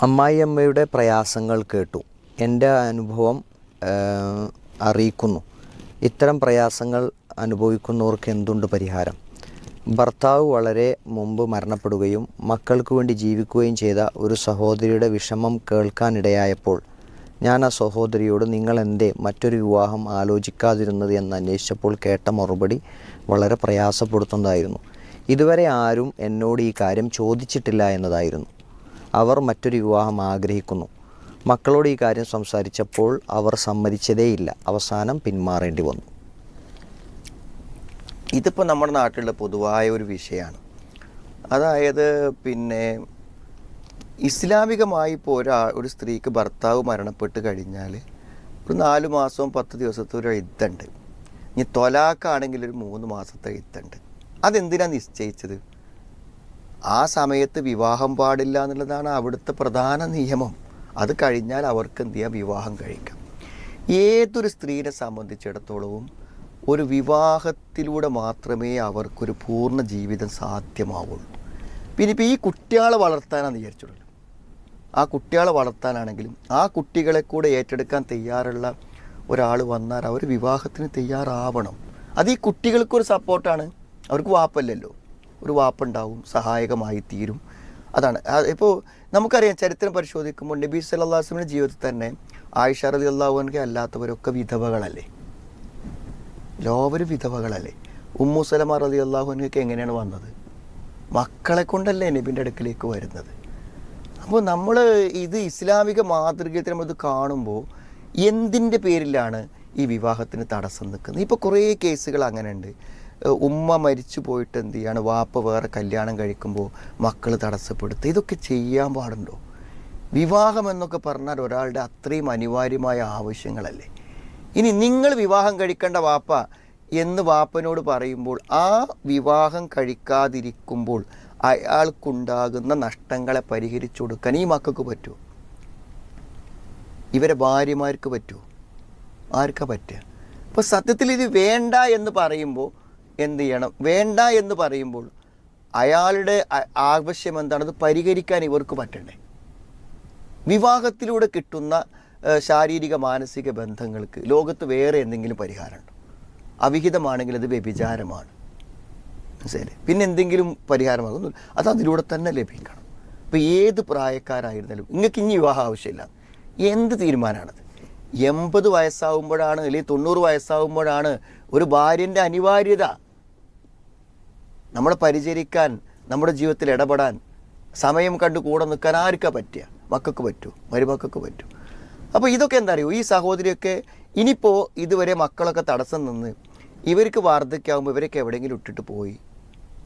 അമ്മായിയമ്മയുടെ പ്രയാസങ്ങൾ കേട്ടു. എന്റെ അനുഭവം അറിയിക്കുന്നു. ഇത്തരം പ്രയാസങ്ങൾ അനുഭവിക്കുന്നവർക്ക് എന്തുണ്ട് പരിഹാരം? ഭർത്താവ് വളരെ മുമ്പ് മരണപ്പെടുകയും മക്കൾക്ക് വേണ്ടി ജീവിക്കുകയും ചെയ്ത ഒരു സഹോദരിയുടെ വിഷമം കേൾക്കാനിടയായപ്പോൾ ഞാൻ ആ സഹോദരിയോട് നിങ്ങൾ എന്തേ മറ്റൊരു വിവാഹം ആലോചിക്കാതിരുന്നത് എന്ന് അന്വേഷിച്ചപ്പോൾ കേട്ട മറുപടി വളരെ പ്രയാസപ്പെടുത്തുന്നതായിരുന്നു. ഇതുവരെ ആരും എന്നോട് ഈ കാര്യം ചോദിച്ചിട്ടില്ല എന്നതായിരുന്നു. അവർ മറ്റൊരു വിവാഹം ആഗ്രഹിക്കുന്നു. മക്കളോട് ഈ കാര്യം സംസാരിച്ചപ്പോൾ അവർ സമ്മതിച്ചതേയില്ല. അവസാനം പിന്മാറേണ്ടി വന്നു. ഇതിപ്പോൾ നമ്മുടെ നാട്ടിലുള്ള പൊതുവായ ഒരു വിഷയമാണ് അതായത് പിന്നെ ഇസ്ലാമികമായി ഇപ്പോൾ ഒരാ ഒരു സ്ത്രീക്ക് ഭർത്താവ് മരണപ്പെട്ട് കഴിഞ്ഞാൽ ഒരു നാല് മാസവും പത്ത് ദിവസത്തെ ഒരു ഇതുണ്ട് ഇനി തൊലാക്കാണെങ്കിൽ ഒരു മൂന്ന് മാസത്തെ ഇതുണ്ട് അതെന്തിനാണ് നിശ്ചയിച്ചത്? ആ സമയത്ത് വിവാഹം പാടില്ല എന്നുള്ളതാണ് അവിടുത്തെ പ്രധാന നിയമം. അത് കഴിഞ്ഞാൽ അവർക്ക് എന്ത് ചെയ്യാം? വിവാഹം കഴിക്കാം. ഏതൊരു സ്ത്രീയെ സംബന്ധിച്ചിടത്തോളവും ഒരു വിവാഹത്തിലൂടെ മാത്രമേ അവർക്കൊരു പൂർണ ജീവിതം സാധ്യമാവുള്ളൂ. പിന്നെ ഇപ്പോൾ ഈ കുട്ടികളെ വളർത്താനാണ് വിചാരിച്ചുള്ളൂ ആ കുട്ടികളെ വളർത്താനാണെങ്കിലും ആ കുട്ടികളെ കൂടെ ഏറ്റെടുക്കാൻ തയ്യാറുള്ള ഒരാൾ വന്നാൽ അവർ വിവാഹത്തിന് തയ്യാറാവണം. അത് ഈ കുട്ടികൾക്കൊരു സപ്പോർട്ടാണ് അവർക്ക് വാപ്പല്ലല്ലോ. ഒരു വാപ്പുണ്ടാവും സഹായകമായി തീരും. അതാണ്. ഇപ്പോൾ നമുക്കറിയാം ചരിത്രം പരിശോധിക്കുമ്പോൾ നബി സല്ലാസ്മിന്റെ ജീവിതത്തിൽ തന്നെ ആയിഷ റലി അള്ളാഹുവിന്റെ അല്ലാത്തവരൊക്കെ വിധവകളല്ലേ? ലോവര് വിധവകളല്ലേ? ഉമ്മു സലമ റലി അള്ളാഹുവിനൊക്കെ എങ്ങനെയാണ് വന്നത്? മക്കളെ കൊണ്ടല്ലേ നബിന്റെ അടുക്കിലേക്ക് വരുന്നത്? അപ്പോൾ നമ്മൾ ഇത് ഇസ്ലാമിക മാതൃകയിൽ നമ്മൾ ഇത് കാണുമ്പോൾ എന്തിന്റെ പേരിലാണ് ഈ വിവാഹത്തിന് തടസ്സം നിൽക്കുന്നത്? ഇപ്പോൾ കുറേ കേസുകൾ അങ്ങനെ ഉണ്ട് ഏഹ് ഉമ്മ മരിച്ചു പോയിട്ട് എന്ത് ചെയ്യാണ്? വാപ്പ വേറെ കല്യാണം കഴിക്കുമ്പോൾ മക്കൾ തടസ്സപ്പെടുത്തുക ഇതൊക്കെ ചെയ്യാൻ പാടുണ്ടോ? വിവാഹം എന്നൊക്കെ പറഞ്ഞാൽ ഒരാളുടെ അത്രയും അനിവാര്യമായ ആവശ്യങ്ങളല്ലേ? ഇനി നിങ്ങൾ വിവാഹം കഴിക്കേണ്ട വാപ്പ എന്ന് വാപ്പനോട് പറയുമ്പോൾ ആ വിവാഹം കഴിക്കാതിരിക്കുമ്പോൾ അയാൾക്കുണ്ടാകുന്ന നഷ്ടങ്ങളെ പരിഹരിച്ചു കൊടുക്കാൻ ഈ മക്കൾക്ക് പറ്റുമോ ഇവരെ ഭാര്യമാർക്ക് പറ്റുമോ ആർക്കാ പറ്റുക? അപ്പോൾ സത്യത്തിൽ ഇത് വേണ്ട എന്ന് പറയുമ്പോൾ എന്ത് ചെയ്യണം? വേണ്ട എന്ന് പറയുമ്പോൾ അയാളുടെ ആവശ്യം എന്താണത് പരിഹരിക്കാൻ ഇവർക്ക് പറ്റണ്ടേ? വിവാഹത്തിലൂടെ കിട്ടുന്ന ശാരീരിക മാനസിക ബന്ധങ്ങൾക്ക് ലോകത്ത് വേറെ എന്തെങ്കിലും പരിഹാരമുണ്ടോ? അവിഹിതമാണെങ്കിൽ അത് വ്യഭിചാരമാണ്. മനസ്സിലെ പിന്നെ എന്തെങ്കിലും പരിഹാരമാകുന്നു. അത് അതിലൂടെ തന്നെ ലഭിക്കണം. ഇപ്പോൾ ഏത് പ്രായക്കാരായിരുന്നാലും നിങ്ങൾക്ക് ഇനി വിവാഹം ആവശ്യമില്ല. എന്ത് തീരുമാനമാണത് എൺപത് വയസ്സാവുമ്പോഴാണ് അല്ലെങ്കിൽ തൊണ്ണൂറ് വയസ്സാവുമ്പോഴാണ് ഒരു ഭാര്യന്റെ അനിവാര്യത നമ്മളെ പരിചരിക്കാൻ നമ്മുടെ ജീവിതത്തിൽ ഇടപെടാൻ സമയം കണ്ട് കൂടെ നിൽക്കാൻ ആർക്കാ പറ്റുക? മക്കൾക്ക് പറ്റൂ മരുമക്കൾക്ക് പറ്റൂ. അപ്പോൾ ഇതൊക്കെ എന്താ അറിയുമോ ഈ സഹോദരിയൊക്കെ ഇനിയിപ്പോൾ ഇതുവരെ മക്കളൊക്കെ തടസ്സം നിന്ന് ഇവർക്ക് വാർദ്ധക്യമാകുമ്പോൾ ഇവരൊക്കെ എവിടെയെങ്കിലും ഇട്ടിട്ട് പോയി.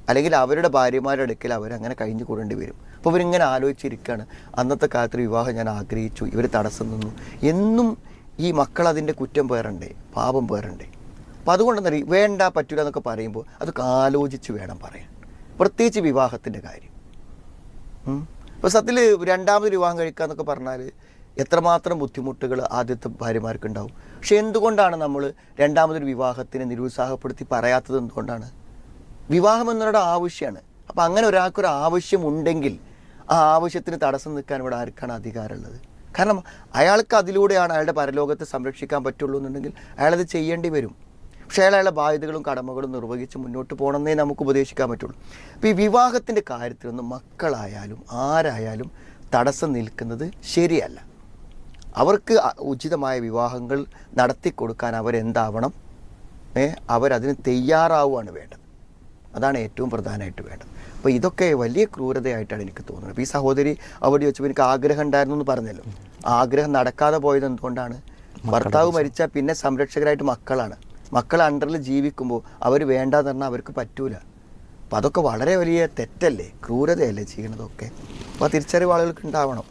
അല്ലെങ്കിൽ അവരുടെ ഭാര്യമാരുടെ അടുക്കൽ അവരങ്ങനെ കഴിഞ്ഞു കൂടേണ്ടി വരും. അപ്പോൾ ഇവരിങ്ങനെ ആലോചിച്ചിരിക്കുകയാണ്. അന്നത്തെ കാലത്ത് വിവാഹം ഞാൻ ആഗ്രഹിച്ചു. ഇവർ തടസ്സം നിന്നു. എന്നും ഈ മക്കൾ അതിന്റെ കുറ്റം പേരണ്ടേ പാപം പേരണ്ടേ അപ്പം അതുകൊണ്ടെന്ന് അറിയും വേണ്ട പറ്റൂല എന്നൊക്കെ പറയുമ്പോൾ അതൊക്കെ ആലോചിച്ച് വേണം പറയാൻ. പ്രത്യേകിച്ച് വിവാഹത്തിന്റെ കാര്യം. ഇപ്പോൾ സത്യത്തിൽ രണ്ടാമത് വിവാഹം കഴിക്കുക എന്നൊക്കെ പറഞ്ഞാൽ എത്രമാത്രം ബുദ്ധിമുട്ടുകൾ ആദ്യത്തെ ഭാര്യമാർക്കുണ്ടാവും? പക്ഷെ എന്തുകൊണ്ടാണ് നമ്മൾ രണ്ടാമതൊരു വിവാഹത്തിനെ നിരുത്സാഹപ്പെടുത്തി പറയാത്തത് എന്തുകൊണ്ടാണ്? വിവാഹം എന്നവരുടെ ആവശ്യമാണ്. അപ്പം അങ്ങനെ ഒരാൾക്കൊരു ആവശ്യമുണ്ടെങ്കിൽ ആ ആവശ്യത്തിന് തടസ്സം നിൽക്കാൻ ഇവിടെ ആർക്കാണ് അധികാരമുള്ളത്? കാരണം അയാൾക്ക് അതിലൂടെയാണ് അയാളുടെ പരലോകത്തെ സംരക്ഷിക്കാൻ പറ്റുള്ളൂ എന്നുണ്ടെങ്കിൽ അയാളത് ചെയ്യേണ്ടി വരും. പക്ഷേ അയാൾ അയാളുടെ ബാധ്യതകളും കടമകളും നിർവഹിച്ച് മുന്നോട്ട് പോകണമെന്നേ നമുക്ക് ഉപദേശിക്കാൻ പറ്റുള്ളൂ. അപ്പോൾ ഈ വിവാഹത്തിന്റെ കാര്യത്തിലൊന്നും മക്കളായാലും ആരായാലും തടസ്സം നിൽക്കുന്നത് ശരിയല്ല. അവർക്ക് ഉചിതമായ വിവാഹങ്ങൾ നടത്തി കൊടുക്കാൻ അവരെന്താവണം? ഏ അവരതിന് തയ്യാറാവുകയാണ് വേണ്ടത്. അതാണ് ഏറ്റവും പ്രധാനമായിട്ട് വേണ്ടത്. അപ്പോൾ ഇതൊക്കെ വലിയ ക്രൂരതയായിട്ടാണ് എനിക്ക് തോന്നുന്നത്. അപ്പോൾ ഈ സഹോദരി അവിടെ വെച്ചപ്പോൾ എനിക്ക് ആഗ്രഹം ഉണ്ടായിരുന്നു എന്ന് പറഞ്ഞല്ലോ. ആഗ്രഹം നടക്കാതെ പോയത് എന്തുകൊണ്ടാണ്? ഭർത്താവ് മരിച്ചാൽ പിന്നെ സംരക്ഷകരായിട്ട് മക്കളാണ്. മക്കൾ അണ്ടറിൽ ജീവിക്കുമ്പോൾ അവർ വേണ്ടാന്ന് പറഞ്ഞാൽ അവർക്ക് പറ്റൂല. അപ്പോൾ അതൊക്കെ വളരെ വലിയ തെറ്റല്ലേ? ക്രൂരതയല്ലേ ചെയ്യണതൊക്കെ അപ്പോൾ ആ തിരിച്ചറിവ് ആളുകൾക്ക് ഉണ്ടാവണം.